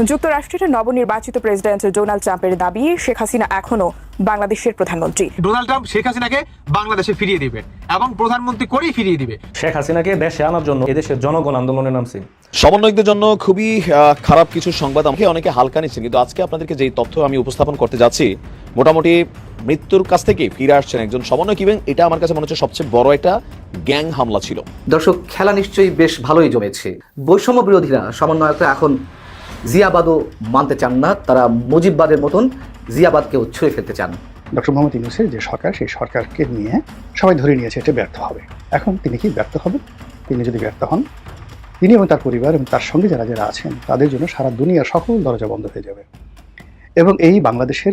যুক্তরাষ্ট্রের নবনির্বাচিত president Donald ট্রাম্পের দাবি শেখ হাসিনা এখনও বাংলাদেশের প্রধানমন্ত্রী। ডোনাল্ড ট্রাম্প শেখ হাসিনাকে বাংলাদেশে ফিরিয়ে দিবে এবং প্রধানমন্ত্রী করেই ফিরিয়ে দিবে। শেখ হাসিনাকে দেশে আনার জন্য এদেশের জনগণ আন্দোলনে নামছে। সমন্বয়কদের জন্য খুবই খারাপ কিছু সংবাদ আমাকে অনেকে হালকা নিচ্ছেন কিন্তু আজকে আপনাদেরকে যেই তথ্য আমি উপস্থাপন করতে যাচ্ছি মোটামুটি মৃত্যুর কাছ থেকে ফিরে আসছেন একজন সমন্বয়ক এবং এটা আমার কাছে মনে হচ্ছে সবচেয়ে বড় একটা গ্যাং হামলা ছিল। দর্শক খেলা নিশ্চয়ই বেশ ভালোই জমেছে। বৈষম্য বিরোধীরা সমন্বয়করা এখন জিয়াবাদও মানতে চান না, তারা মুজিববাদের মতন জিয়াবাদকেও ছুঁড়ে ফেলতে চান। ডক্টর মোহাম্মদ ইউনুসের যে সরকার, সেই সরকারকে নিয়ে সবাই ধরে নিয়েছে এটা ব্যর্থ হবে। এখন তিনি কি ব্যর্থ হবে? তিনি যদি ব্যর্থ হন, তিনি এবং তার পরিবার এবং তার সঙ্গে যারা যারা আছেন, তাদের জন্য সারা দুনিয়ার সকল দরজা বন্ধ হয়ে যাবে। এবং এই বাংলাদেশের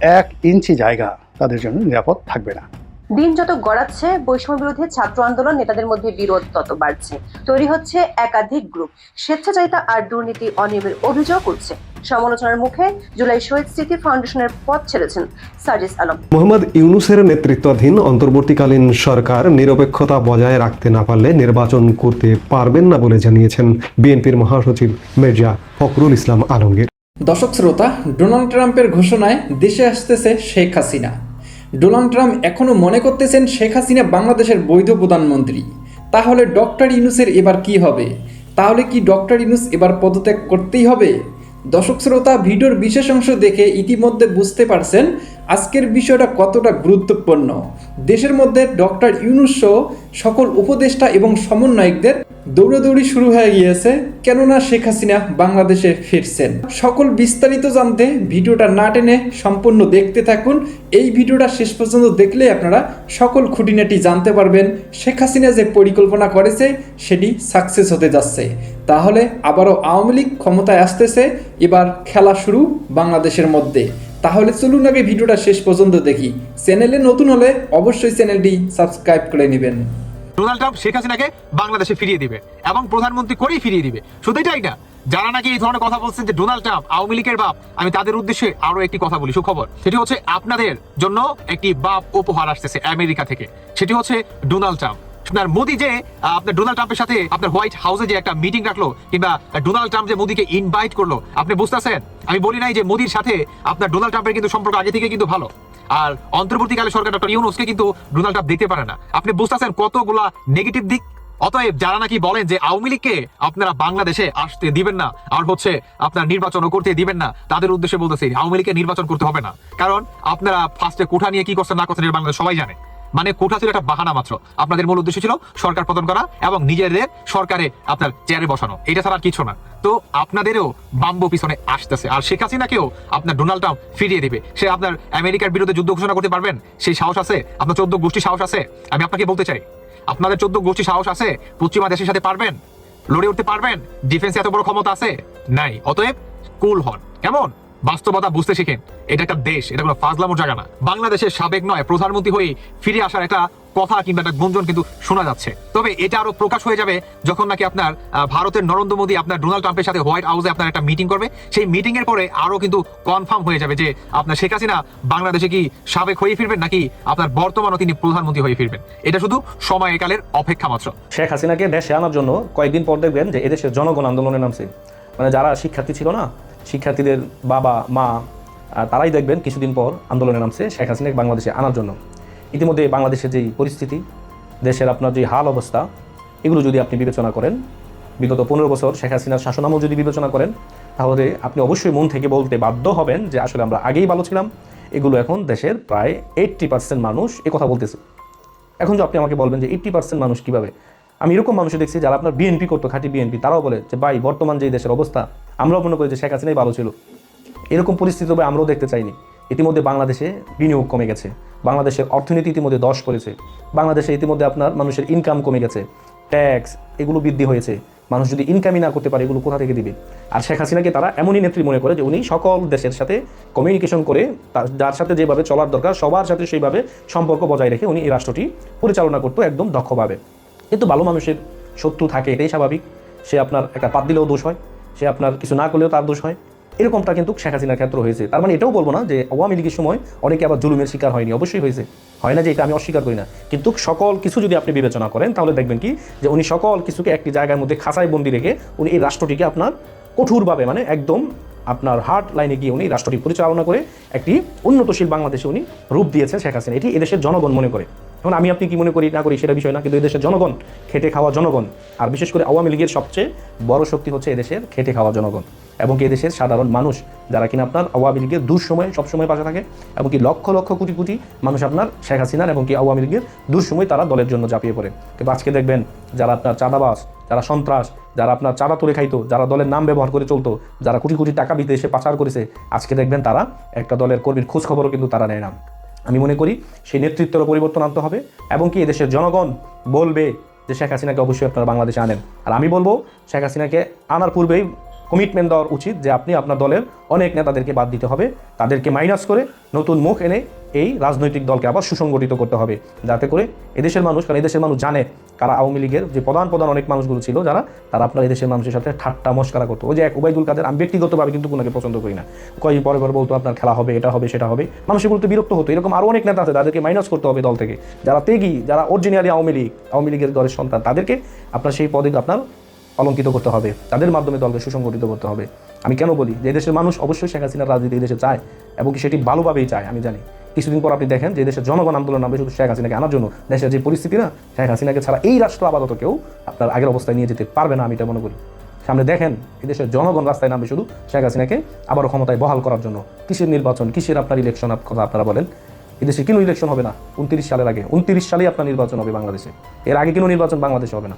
এক ইঞ্চি জায়গা তাদের জন্য নিরাপদ থাকবে না। দিন যত গড়াচ্ছে বৈষম্য বিরোধী ছাত্র আন্দোলন নেতাদের মধ্যে বিরোধ তত বাড়ছে। তৈরি হচ্ছে একাধিক গ্রুপ। স্বেচ্ছাচারিতা আর দুর্নীতি অনিয়মের অভিযোগ উঠছে। সমালোচনার মুখে জুলাই শহীদ স্মৃতি ফাউন্ডেশনের পথ ছেড়েছেন সার্জিস আলম। মোহাম্মদ ইউনুসের নেতৃত্বাধীন অন্তর্বর্তীকালীন সরকার নিরপেক্ষতা বজায় রাখতে না পারলে নির্বাচন করতে পারবেন না বলে জানিয়েছেন বিএনপির মহাসচিব মির্জা ফখরুল ইসলাম আলমগীর। দর্শক শ্রোতা ডোনাল্ড ট্রাম্পের ঘোষণায় দেশে আসতেছে শেখ হাসিনা। ডোনাল্ড ট্রাম্প এখনও মনে করতেছেন শেখ হাসিনা বাংলাদেশের বৈধ প্রধানমন্ত্রী। তাহলে ডক্টর ইনুসের এবার কি হবে? তাহলে কি ডক্টর ইনুস এবার পদত্যাগ করতেই হবে? দর্শক শ্রোতা, ভিডিওর বিশেষ অংশ দেখে ইতিমধ্যে বুঝতে পারছেন আজকের বিষয়টা কতটা গুরুত্বপূর্ণ? দেশের মধ্যে ডক্টর ইউনুস সকল উপদেষ্টা এবং সমন্বয়কদের দৌড়াদৌড়ি শুরু হয়ে গিয়েছে, কেননা শেখ হাসিনা বাংলাদেশে ফিরছেন। সকল বিস্তারিত জানতে ভিডিওটা না টেনে সম্পূর্ণ দেখতে থাকুন। এই ভিডিওটা শেষ পর্যন্ত দেখলে আপনারা সকল খুঁটিনাটি জানতে পারবেন, শেখ হাসিনা যে পরিকল্পনা করেছে, সেটি সাকসেস হতে যাচ্ছে। তাহলে আবারও আওয়ামী লীগ ক্ষমতায় আসতেছে, এবার খেলা শুরু বাংলাদেশের মধ্যে। তাহলে চলুন আগে ভিডিওটা শেষ পর্যন্ত দেখি। চ্যানেলে নতুন হলে অবশ্যই চ্যানেলটি সাবস্ক্রাইব করে নেবেন। ডোনাল্ড ট্রাম্প শেখ হাসিনাকে বাংলাদেশে ফিরিয়ে দিবে এবং প্রধানমন্ত্রী করেই ফিরিয়ে দিবে। শুধু এটাই না, যারা নাকি এই ধরনের কথা বলছেন যে ডোনাল্ড ট্রাম্প আওয়ামী লীগের বাপ, আমি তাদের উদ্দেশ্যে আরও একটি কথা বলি, সুখবর। সেটি হচ্ছে আপনাদের জন্য একটি বাপ উপহার আসতেছে আমেরিকা থেকে। সেটি হচ্ছে ডোনাল্ড ট্রাম্প। আপনার মোদি যে, আপনার ডোনাল্ড ট্রাম্পের সাথে আপনার হোয়াইট হাউসে যে একটা মিটিং রাখল, কিংবা ডোনাল্ড ট্রাম্প যে মোদিকে ইনভাইট করল, আপনি বুঝতেছেন? আমি বলি নাই যে মোদির সাথে আপনার ডোনাল্ড ট্রাম্পের কিন্তু সম্পর্ক আগে থেকে কিন্তু ভালো। আর অন্তর্বর্তীকালে সরকার ডক্টর ইউনুসকে কিন্তু ডোনাল্ড ট্রাম্প দেখতে পারে না। আপনি বুঝতেছেন কতগুলা নেগেটিভ দিক? অতএব যারা নাকি বলেন যে আওয়ামী লীগকে আপনারা বাংলাদেশে আসতে দিবেন না, আর হচ্ছে আপনার নির্বাচনও করতে দিবেন না, তাদের উদ্দেশ্যে বলতেছি, আওয়ামী লীগকে নির্বাচন করতে হবে না। কারণ আপনারা ফার্স্টে কোঠা নিয়ে কি করছেন, না করছেন বাংলাদেশ সবাই জানে। মানে কোঠা ছিল একটা বাহানা মাত্র। আপনাদের মূল উদ্দেশ্য ছিল সরকার পতন করা এবং নিজেদের সরকারে আপনার চেয়ারে বসানো। এটা ছাড়া আর কিছু না। তো আপনাদেরও বাম্বু পিছনে আসতেছে। আর শেখ হাসিনাকেও আপনার ডোনাল্ড ট্রাম্প ফিরিয়ে দিবে। সে আপনার আমেরিকার বিরুদ্ধে যুদ্ধ ঘোষণা করতে পারবেন? সেই সাহস আছে? আপনার চোদ্দ গোষ্ঠী সাহস আছে? আমি আপনাকে বলতে চাই, আপনাদের চোদ্দ গোষ্ঠী সাহস আছে? পশ্চিমা দেশের সাথে পারবেন? লড়ে উঠতে পারবেন? ডিফেন্সে এত বড় ক্ষমতা আছে? নাই। অতএব কুল হন। কেমন? বাস্তবতা বুঝতে শিখেন এটা একটা দেশ, এটা কোনো ফাজলামোর জায়গা না। বাংলাদেশের সাবেক নয়, প্রধানমন্ত্রী হয়ে ফিরে আসার একটা কথা কিংবা একটা গুঞ্জন কিন্তু শোনা যাচ্ছে। তবে এটা আরও প্রকাশ হয়ে যাবে যখন নাকি আপনার ভারতের নরেন্দ্র মোদী আপনার ডোনাল্ড ট্রাম্পের সাথে হোয়াইট হাউসে আপনার একটা মিটিং করবে। সেই মিটিং এর পরে আরও কিন্তু কনফার্ম হয়ে যাবে যে আপনার শেখ হাসিনা বাংলাদেশে কি সাবেক হয়ে ফিরবেন নাকি আপনার বর্তমানও তিনি প্রধানমন্ত্রী হয়ে ফিরবেন। এটা শুধু সময়কালের অপেক্ষা মাত্র। শেখ হাসিনাকে দেশে আনার জন্য কয়েকদিন পর দেখবেন যে এদেশের জনগণ আন্দোলনে নামছে। মানে যারা শিক্ষার্থী ছিল না শিক্ষার্থীদের বাবা, মা তারাই দেখবেন কিছুদিন পর আন্দোলনে নামছে শেখ হাসিনাকে বাংলাদেশে আনার জন্য। ইতিমধ্যে বাংলাদেশের যেই পরিস্থিতি, দেশের আপনার যে হাল অবস্থা, এগুলো যদি আপনি বিবেচনা করেন, বিগত পনেরো বছর শেখ হাসিনার শাসনামল যদি বিবেচনা করেন, তাহলে আপনি অবশ্যই মন থেকে বলতে বাধ্য হবেন যে আসলে আমরা আগেই ভালো ছিলাম। এগুলো এখন দেশের প্রায় এইট্টি পার্সেন্ট মানুষ এ কথা বলতেছে। এখন যে আপনি আমাকে বলবেন যে এইট্টি পার্সেন্ট মানুষ কীভাবে আমি এরকম মানুষ দেখছি যারা আপনার বিএনপি করতো, খাঁটি বিএনপি তারাও বলে যে, ভাই, বর্তমান যে দেশের অবস্থা, আমরাও মনে করি যে শেখ হাসিনাই ভালো ছিল। এরকম পরিস্থিতি তবে আমরাও দেখতে চাইনি। ইতিমধ্যে বাংলাদেশে বিনিয়োগ কমে গেছে। বাংলাদেশের অর্থনীতি ইতিমধ্যে দশ করেছে। বাংলাদেশে ইতিমধ্যে আপনার মানুষের ইনকাম কমে গেছে। ট্যাক্স এগুলো বৃদ্ধি হয়েছে। মানুষ যদি ইনকামই না করতে পারে, এগুলো কোথা থেকে দিবে? আর শেখ হাসিনাকে তারা এমনই নেত্রী মনে করে যে, উনি সকল দেশের সাথে কমিউনিকেশন করে, তার, যার সাথে যেভাবে চলার দরকার, সবার সাথে সেইভাবে সম্পর্ক বজায় রেখে উনি এই রাষ্ট্রটি পরিচালনা করতো একদম দক্ষভাবে। কিন্তু ভালো মানুষের শত্রু থাকে, এটাই স্বাভাবিক। সে আপনার একটা পাত দিলেও দোষ হয়, সে আপনার কিছু না করলেও তার দোষ হয়। এরকমটা কিন্তু শেখ হাসিনার ক্ষেত্রে হয়েছে। তার মানে এটাও বলব না যে আওয়ামী লীগের সময় অনেকে আবার জুলুমের শিকার হয়নি, অবশ্যই হয়েছে। হয় না যে এটা আমি অস্বীকার করি না। কিন্তু সকল কিছু যদি আপনি বিবেচনা করেন, তাহলে দেখবেন কি যে উনি সকল কিছুকে একটি জায়গার মধ্যে খাঁচায় বন্দি রেখে উনি এই রাষ্ট্রটিকে আপনার কঠোরভাবে মানে একদম আপনার হার্ট লাইনে গিয়ে উনি রাষ্ট্রটি পরিচালনা করে একটি উন্নতশীল বাংলাদেশে উনি রূপ দিয়েছেন শেখ হাসিনা। এটি এদেশের জনগণ মনে করে। এখন আমি আপনি কি মনে করি, না করি, সেটা বিষয় না, কিন্তু এদেশের জনগণ, খেটে খাওয়া জনগণ, আর বিশেষ করে আওয়ামী লীগের সবচেয়ে বড় শক্তি হচ্ছে এদেশের খেটে খাওয়া জনগণ, এবং কি এদেশের সাধারণ মানুষ, যারা কিনা আপনার আওয়ামী লীগের দুঃসময়, সবসময় পাশে থাকে, এবং কি লক্ষ লক্ষ কোটি কোটি মানুষ আপনার শেখ হাসিনার এবং কি আওয়ামী লীগের দুঃসময় তারা দলের জন্য ঝাঁপিয়ে পড়ে। কিন্তু আজকে দেখবেন যারা আপনার চাঁদাবাস যারা সন্ত্রাস, যারা আপনার চাঁদা তুলে খাইতো, যারা দলের নাম ব্যবহার করে চলতো, যারা কোটি কোটি টাকা বিদেশে পাচার করেছে, আজকে দেখবেন তারা একটা দলের কর্মীর খোঁজ খবরও কিন্তু তারা নেয় না। আমি মনে করি সেই নেতৃত্বেরও পরিবর্তন আনতে হবে এবং কি এদেশের জনগণ বলবে যে শেখ হাসিনাকে অবশ্যই আপনারা বাংলাদেশে আনেন। আর আমি বলব, শেখ হাসিনাকে আনার পূর্বেই কমিটমেন্ট দেওয়ার উচিত যে আপনি আপনার দলের অনেক নেতাদেরকে বাদ দিতে হবে, তাদেরকে মাইনাস করে নতুন মুখ এনে এই রাজনৈতিক দলকে আবার সুসংগঠিত করতে হবে। যাতে করে এদেশের মানুষ, কারণ এদেশের মানুষ জানে কারা আওয়ামী লীগের যে প্রধান প্রধান অনেক মানুষগুলো ছিল, যারা তারা আপনার এদেশের মানুষের সাথে ঠাট্টা মস্কারা করতো। ওই যে এক উবাইদুল কাদের, আমি ব্যক্তিগতভাবে কিন্তু কোনোকে পছন্দ করি না। কয়েকদিন পরে পরে বলতো, আপনার খেলা হবে, এটা হবে, সেটা হবে। মানুষের বলতে বিরক্ত হতো। এরকম আরও অনেক নেতা আছে, তাদেরকে মাইনাস করতে হবে দল থেকে। যারা তেগি যারা অরিজিনালি আওয়ামী লীগ, আওয়ামী লীগের দলের সন্তান, তাদেরকে আপনার সেই পদে আপনার অলঙ্কিত করতে হবে, তাদের মাধ্যমে দলকে সুসংগঠিত করতে হবে। আমি কেন বলি? যে দেশের মানুষ অবশ্যই শেখ হাসিনার রাজনীতি দেশে চায় এবং সেটি ভালোভাবেই চায়, আমি জানি। কিছুদিন পর আপনি দেখেন যে দেশের জনগণ আন্দোলন নামবে শুধু শেখ হাসিনাকে আনার জন্য। দেশের যে পরিস্থিতি না, শেখ হাসিনাকে ছাড়া এই রাষ্ট্র আপাতত কেউ আপনার আগের অবস্থায় নিয়ে যেতে পারবে না, আমি এটা মনে করি। সামনে দেখেন, এই দেশের জনগণ রাস্তায় নামবে শুধু শেখ হাসিনাকে আবারও ক্ষমতায় বহাল করার জন্য। কিসের নির্বাচন? কিসের আপনার ইলেকশন কথা আপনারা বলেন? এদেশে কোনো ইলেকশন হবে না। উনত্রিশ সালের আগে, উনত্রিশ সালেই আপনার নির্বাচন হবে বাংলাদেশে। এর আগে কোনো নির্বাচন বাংলাদেশে হবে না।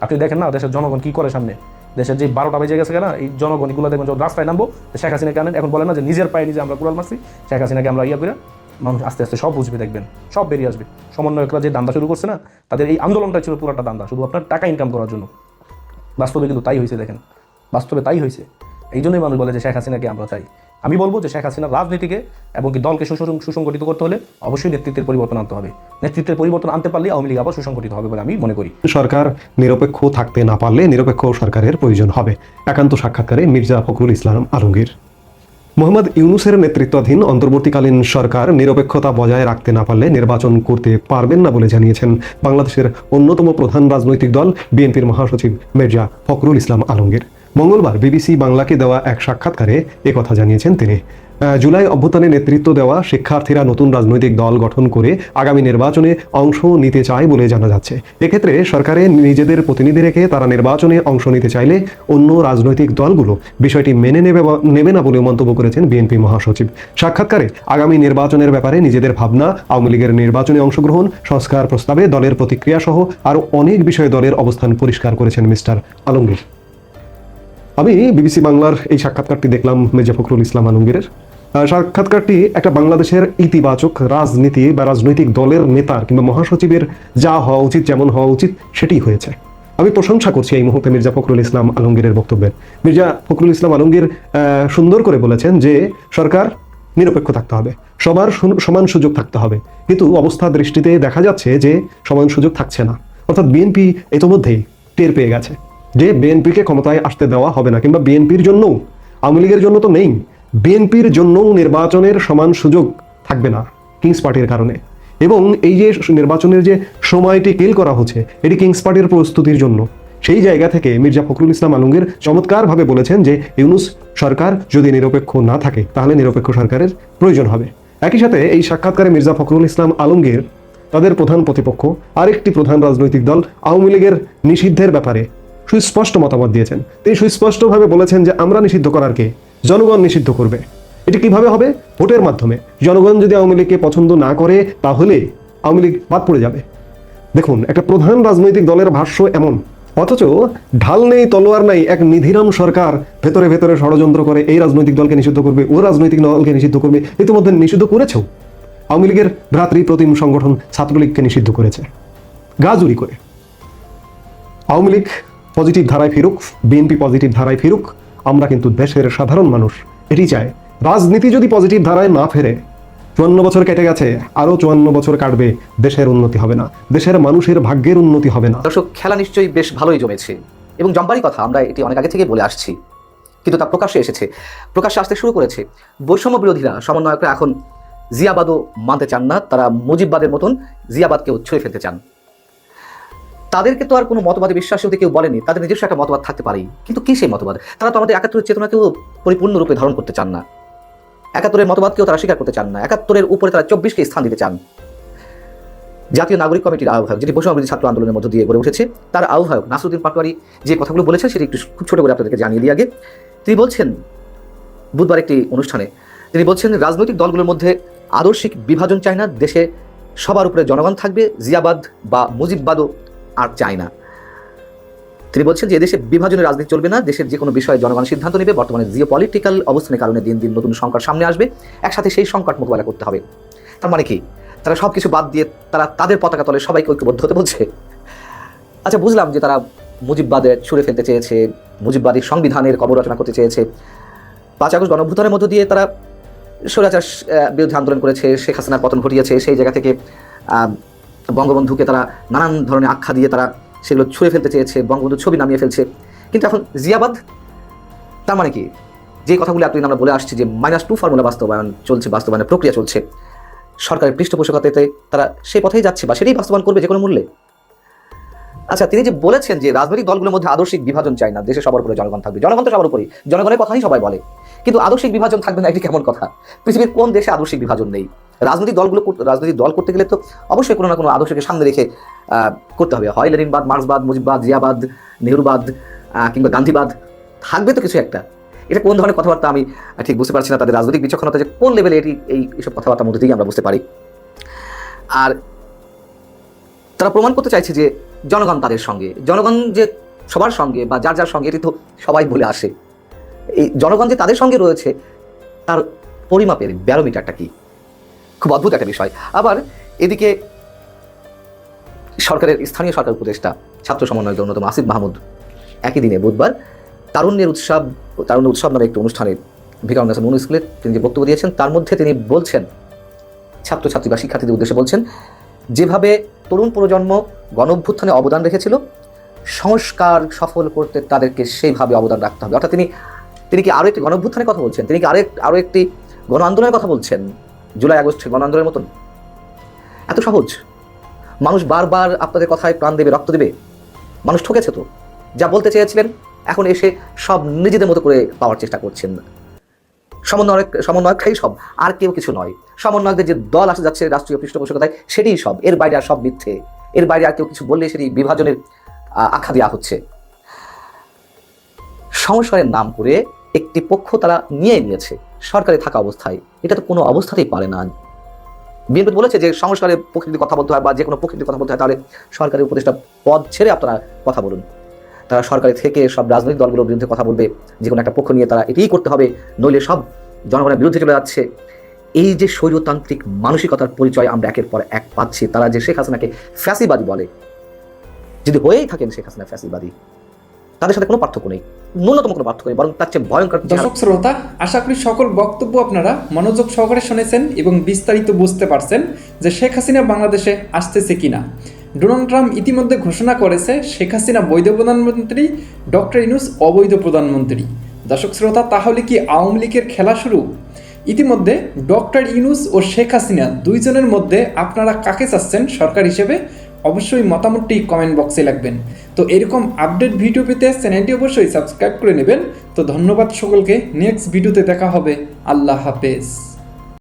আপনি দেখেন না দেশের জনগণ কি করে সামনে? দেশের যে বারোটা বেজে গেছে না এই জনগণ এগুলো দেখবেন রাস্তায় নামবো। শেখ হাসিনাকে আনেন। এখন বলেন না যে নিজের পায়ে নিজে আমরা কুড়াল মারছি। শেখ হাসিনাকে আমরা ইয়া করে মানুষ আস্তে আস্তে সব বুঝবে, দেখবেন। সব বেরিয়ে আসবে। সমন্বয়করা যে দান্দা শুরু করছে না, তাদের এই আন্দোলনটা ছিল পুরোটা দান্দা। শুধু আপনার টাকা ইনকাম করার জন্য। বাস্তবে কিন্তু তাই হয়েছে, দেখেন। বাস্তবে তাই হয়েছে। এই জন্যই মানুষ বলে যে শেখ হাসিনাকে আমরা চাই। আমি বলব যে শেখ হাসিনার রাজনীতিকে এবং কি দলকে সুসং- সুসংগঠিত করতে হলে অবশ্যই নেতৃত্বের পরিবর্তন আনতে হবে। নেতৃত্বের পরিবর্তন আনতে পারলে আওয়ামী লীগ আবার সুসংগঠিত হবে বলে আমি মনে করি। সরকার নিরপেক্ষ থাকতে না পারলে নিরপেক্ষ সরকারের প্রয়োজন হবে। একান্ত সাক্ষাৎকারে মির্জা ফখরুল ইসলাম আলমগীর। মোহাম্মদ ইউনুসের নেতৃত্বাধীন অন্তর্বর্তীকালীন সরকার নিরপেক্ষতা বজায় রাখতে না পারলে নির্বাচন করতে পারবেন না বলে জানিয়েছেন বাংলাদেশের অন্যতম প্রধান রাজনৈতিক দল বিএনপির মহাসচিব মির্জা ফখরুল ইসলাম আলমগীর। মঙ্গলবার বিবিসি বাংলাকে দেওয়া এক সাক্ষাৎকারে একথা জানিয়েছেন তিনি। জুলাই অভ্যুত্থানে নেতৃত্ব দেওয়া শিক্ষার্থীরা নতুন রাজনৈতিক দল গঠন করে আগামী নির্বাচনে অংশ নিতে চায় বলে জানা যাচ্ছে। এক্ষেত্রে সরকারে নিজেদের প্রতিনিধি রেখে তারা নির্বাচনে অংশ নিতে চাইলে অন্য রাজনৈতিক দলগুলো বিষয়টি মেনে নেবে নেবে না বলে মন্তব্য করেছেন বিএনপি মহাসচিব। সাক্ষাৎকারে আগামী নির্বাচনের ব্যাপারে নিজেদের ভাবনা, আওয়ামী লীগের নির্বাচনে অংশগ্রহণ, সংস্কার প্রস্তাবে দলের প্রতিক্রিয়া সহ আরও অনেক বিষয়ে দলের অবস্থান পরিষ্কার করেছেন মিস্টার আলমগীর। আমি বিবিসি বাংলার এই সাক্ষাৎকারটি দেখলাম মির্জা ফখরুল ইসলাম আলমগীরের। সাক্ষাৎকারটি একটা বাংলাদেশের ইতিবাচক রাজনীতি বা রাজনৈতিক দলের নেতার কিংবা মহাসচিবের যা হওয়া উচিত, যেমন হওয়া উচিত, সেটি হয়েছে। আমি প্রশংসা করছি এই মুহূর্তে মির্জা ফখরুল ইসলাম আলমগীরের বক্তব্যের। মির্জা ফখরুল ইসলাম আলমগীর সুন্দর করে বলেছেন যে সরকার নিরপেক্ষ থাকতে হবে, সবার সমান সুযোগ থাকতে হবে। কিন্তু অবস্থা দৃষ্টিতে দেখা যাচ্ছে যে সমান সুযোগ থাকছে না। অর্থাৎ বিএনপি ইতোমধ্যেই টের পেয়ে গেছে। যে বিএনপিকে ক্ষমতায় আসতে দেওয়া হবে না, কিংবা বিএনপির জন্যও, আওয়ামী লীগের জন্য তো নেই, বিএনপির জন্যও নির্বাচনের সমান সুযোগ থাকবে না কিংস পার্টির কারণে। এবং এই যে নির্বাচনের যে সময়টি কেল করা হচ্ছে, এটি কিংস পার্টির প্রস্তুতির জন্য। সেই জায়গা থেকে মির্জা ফখরুল ইসলাম আলমগীর চমৎকারভাবে বলেছেন যে, ইউনুস সরকার যদি নিরপেক্ষ না থাকে, তাহলে নিরপেক্ষ সরকারের প্রয়োজন হবে। একই সাথে এই সাক্ষাৎকারে মির্জা ফখরুল ইসলাম আলমগীর, তাদের প্রধান প্রতিপক্ষ, আরেকটি প্রধান রাজনৈতিক দল আওয়ামী লীগের নিষিদ্ধের ব্যাপারে সুস্পষ্ট মতামত দিয়েছেন। তিনি সুস্পষ্টভাবে বলেছেন যে, আমরা নিষিদ্ধ করার কে? জনগণ নিষিদ্ধ করবে। এটি কীভাবে হবে? ভোটের মাধ্যমে। জনগণ যদি আওয়ামী লীগকে পছন্দ না করে, তাহলে আওয়ামী লীগ বাদ পড়ে যাবে। দেখুন, একটা প্রধান রাজনৈতিক দলের ভাষ্য এমন, অথচ ঢাল নেই, তলোয়ার নাই, এক নিধিরাম সরকার ভেতরে ভেতরে ষড়যন্ত্র করে, এই রাজনৈতিক দলকে নিষিদ্ধ করবে, ও রাজনৈতিক দলকে নিষিদ্ধ করবে, ইতিমধ্যে নিষিদ্ধ করেছেও। আওয়ামী লীগের ভ্রাতৃ প্রতিম সংগঠন ছাত্রলীগকে নিষিদ্ধ করেছে। গাজুরি করে। আওয়ামী লীগ পজিটিভ ধারায় ফিরুক, বিএনপি পজিটিভ ধারায় ফিরুক, আমরা কিন্তু দেশের সাধারণ মানুষ। এটি চায় রাজনীতি যদি পজিটিভ ধারায় না ফেরে, চুয়ান্ন বছর কেটে গেছে, আরও চুয়ান্ন বছর কাটবে, দেশের উন্নতি হবে না। দেশের মানুষের ভাগ্যের উন্নতি হবে না। দর্শক, খেলা নিশ্চয়ই বেশ ভালোই জমেছে। এবং জম্বারই কথা, আমরা এটি অনেক আগে থেকে বলে আসছি। কিন্তু তা প্রকাশ্যে এসেছে। প্রকাশ্যে আসতে শুরু করেছে। বৈষম্য বিরোধীরা, সমন্বয়করা এখন জিয়াবাদও মানতে চান না। তারা মুজিববাদের মতন জিয়াবাদকেও ছুঁয়ে ফেলতে চান। তাদেরকে তো আর কোনো মতবাদে বিশ্বাসী হতে কেউ বলেনি। তাদের নিজস্ব একটা মতবাদ থাকতে পারেই। কিন্তু কী সেই মতবাদ? তারা তো আমাদের একাত্তরের চেতনাকেও পরিপূর্ণরূপে ধারণ করতে চান না। একাত্তরের মতবাদকেও তারা স্বীকার করতে চান না। একাত্তরের উপরে তারা চব্বিশকে স্থান দিতে চান। জাতীয় নাগরিক কমিটির আহ্বায়ক, যেটি বৈষম্যবিরোধী ছাত্র আন্দোলনের মধ্য দিয়ে গড়ে উঠেছে, তার আহ্বায়ক নাসরুদ্দিন পাটোয়ারি যে কথাগুলো বলেছেন, সেটি একটু খুব ছোট করে আপনাদেরকে জানিয়ে দিই আগে। তিনি বলছেন, বুধবার একটি অনুষ্ঠানে তিনি বলছেন, রাজনৈতিক দলগুলোর মধ্যে আদর্শিক বিভাজন চায় না, দেশে সবার উপরে জনগণ থাকবে, জিয়াবাদ বা মুজিববাদও আর চায় না। তিনি বলছেন যে এদেশে বিভাজনের রাজনীতি চলবে না। দেশের যে কোনো বিষয়ে জনগণ সিদ্ধান্ত নেবে। বর্তমানে জিও পলিটিক্যাল অবস্থানের কারণে দিন দিন নতুন সংকট সামনে আসবে। একসাথে সেই সংকট মোকাবেলা করতে হবে। তার মানে কি? তারা সব কিছু বাদ দিয়ে তারা তাদের পতাকা তলে সবাইকে ঐক্যবদ্ধ হতে বলছে। আচ্ছা বুঝলাম যে তারা মুজিববাদের ছুড়ে ফেলতে চেয়েছে, মুজিববাদী সংবিধানের কবর রচনা করতে চেয়েছে। পাঁচ আগস্ট গণভূতানের মধ্য দিয়ে তারা স্বৈরাচার বিরুদ্ধে আন্দোলন করেছে। শেখ হাসিনার পতন ঘটিয়েছে। সেই জায়গা থেকে বঙ্গবন্ধুকে তারা নানান ধরনের আখ্যা দিয়ে তারা সেগুলো ছুঁড়ে ফেলতে চেয়েছে, বঙ্গবন্ধুর ছবি নামিয়ে ফেলছে। কিন্তু এখন জিয়াবাদ, তার মানে কি? যে কথাগুলো এতদিন আমরা বলে আসছি যে মাইনাস টু ফর্মুলা বাস্তবায়ন চলছে, বাস্তবায়নের প্রক্রিয়া চলছে, সরকারের পৃষ্ঠপোষকতাতে তারা সেই পথেই যাচ্ছে বা সেটাই বাস্তবায়ন করবে যে কোনো মূল্যে? আচ্ছা তিনি যে বলেছেন যে রাজনৈতিক দলগুলোর মধ্যে আদর্শিক বিভাজন চাই না, দেশে সবার উপরে জনগণ থাকবে। জনগণ তো সবার উপরেই। জনগণের কথাই সবাই বলে। কিন্তু আদর্শিক বিভাজন থাকবে না, এটি কেমন কথা? পৃথিবীর কোন দেশে আদর্শিক বিভাজন নেই? রাজনৈতিক দলগুলো রাজনৈতিক দল করতে গেলে তো অবশ্যই কোনো না কোনো আদর্শকে সামনে রেখে করতে হবে। হয় লেনিনবাদ, মার্ক্সবাদ, মুজিববাদ, জিয়াবাদ, নেহরুবাদ কিংবা গান্ধীবাদ। থাকবে তো কিছু একটা। এটা কোন ধরনের কথাবার্তা আমি ঠিক বুঝতে পারছি না, তাদের রাজনৈতিক বিচক্ষণতা যে কোন লেভেলে এটি, এই এইসব কথাবার্তার মধ্যে থেকেই আমরা বুঝতে পারি। আর তারা প্রমাণ করতে চাইছে যে জনগণ তাদের সঙ্গে, জনগণ যে সবার সঙ্গে বা যার যার সঙ্গে, এটি তো সবাই বলে আসে। এই জনগণ যে তাদের সঙ্গে রয়েছে, তার পরিমাপের ব্যারোমিটারটা কি? খুব অদ্ভুত একটা বিষয়। আবার এদিকে সরকারের, স্থানীয় সরকার উপদেষ্টা, ছাত্র সমন্বয়ের অন্যতম আসিফ মাহমুদ, একই দিনে বুধবার তারুণ্যের উৎসব, তারুণ্য উৎসব নামে একটি অনুষ্ঠানে ভিকারুন হাসান মনু স্কুলে তিনি যে বক্তব্য দিয়েছেন, তার মধ্যে তিনি বলছেন, ছাত্রছাত্রী বা শিক্ষার্থীদের উদ্দেশ্যে বলছেন, যেভাবে তরুণ প্রজন্ম গণ অভ্যুত্থানে অবদান রেখেছিল। সংস্কার সফল করতে তাদেরকে সেইভাবে অবদান রাখতে হবে। অর্থাৎ তিনি তিনি কি আরও একটি গণ অভ্যুত্থানের কথা বলছেন? তিনি কি আরেক, আরও একটি গণ আন্দোলনের কথা বলছেন? জুলাই আগস্ট গণ আন্দোলনের মতন? এত সহজ। মানুষ বারবার আপনাদের কথায় প্রাণ দেবে, রক্ত দেবে। মানুষ ঠকেছে তো। যা বলতে চেয়েছিলেন, এখন এসে সব নিজেদের মতো করে পাওয়ার চেষ্টা করছেন। সমন্বয়ক সমন্বয়কটাই সব, আর কেউ কিছু নয়। সমন্বয়কদের যে দল আসে যাচ্ছে রাষ্ট্রীয় পৃষ্ঠপোষকতায়, সেটিই সব। এর বাইরে আর সব মিথ্যে। এর বাইরে আর কেউ কিছু বললে সেটি বিভাজনের আখ্যা দেওয়া হচ্ছে। সংস্কারের নাম করে একটি পক্ষ তারা নিয়ে নিয়েছে, সরকারে থাকা অবস্থায়। এটা তো কোনো অবস্থাতেই পারে না। বিএনপি বলেছে যে সংস্কারের প্রকৃতির কথা বলতে হয় বা যে কোনো প্রকৃতির কথা বলতে হয়, তাহলে সরকারি উপদেষ্টা পদ ছেড়ে আপনারা কথা বলুন। তারা সরকারে থেকে সব রাজনৈতিক দলগুলোর বিরুদ্ধে কথা বলবে যে কোনো একটা পক্ষ নিয়ে তারা এটাই করতে হবে, নইলে সব জনগণের বিরুদ্ধে চলে যাচ্ছে। এই যে স্বৈরতান্ত্রিক মানসিকতার পরিচয় আমরা একের পর এক পাচ্ছি, তারা যে শেখ হাসিনাকে ফ্যাসিবাদী বলে, যদি হয়েই থাকেন শেখ হাসিনা ফ্যাসিবাদী, তাদের সাথে কোনো পার্থক্য নেই, ন্যূনতম কোনো পার্থক্য নেই, বরং তার চেয়ে ভয়ঙ্কর দর্শক শ্রোতা, আশা করি সকল বক্তব্য আপনারা মনোযোগ সহকারে শুনেছেন এবং বিস্তারিত বুঝতে পারছেন যে শেখ হাসিনা বাংলাদেশে আসতেছে কিনা। ডোনাল্ড ট্রাম্প ইতিমধ্যে ঘোষণা করেছে শেখ হাসিনা বৈধ প্রধানমন্ত্রী, ডক্টর ইনুস অবৈধ প্রধানমন্ত্রী। দর্শক শ্রোতা, তাহলে কি আওয়ামী লীগের খেলা শুরু? ইতিমধ্যে ডক্টর ইনুস ও শেখ হাসিনা দুইজনের মধ্যে আপনারা কাকে চাচ্ছেন সরকার হিসেবে? অবশ্যই মতামতটি কমেন্ট বক্সে লাগবেন। তো এরকম আপডেট ভিডিও পেতে চ্যানেলটি অবশ্যই সাবস্ক্রাইব করে নেবেন। তো ধন্যবাদ সকলকে। নেক্সট ভিডিওতে দেখা হবে। আল্লাহ হাফেজ।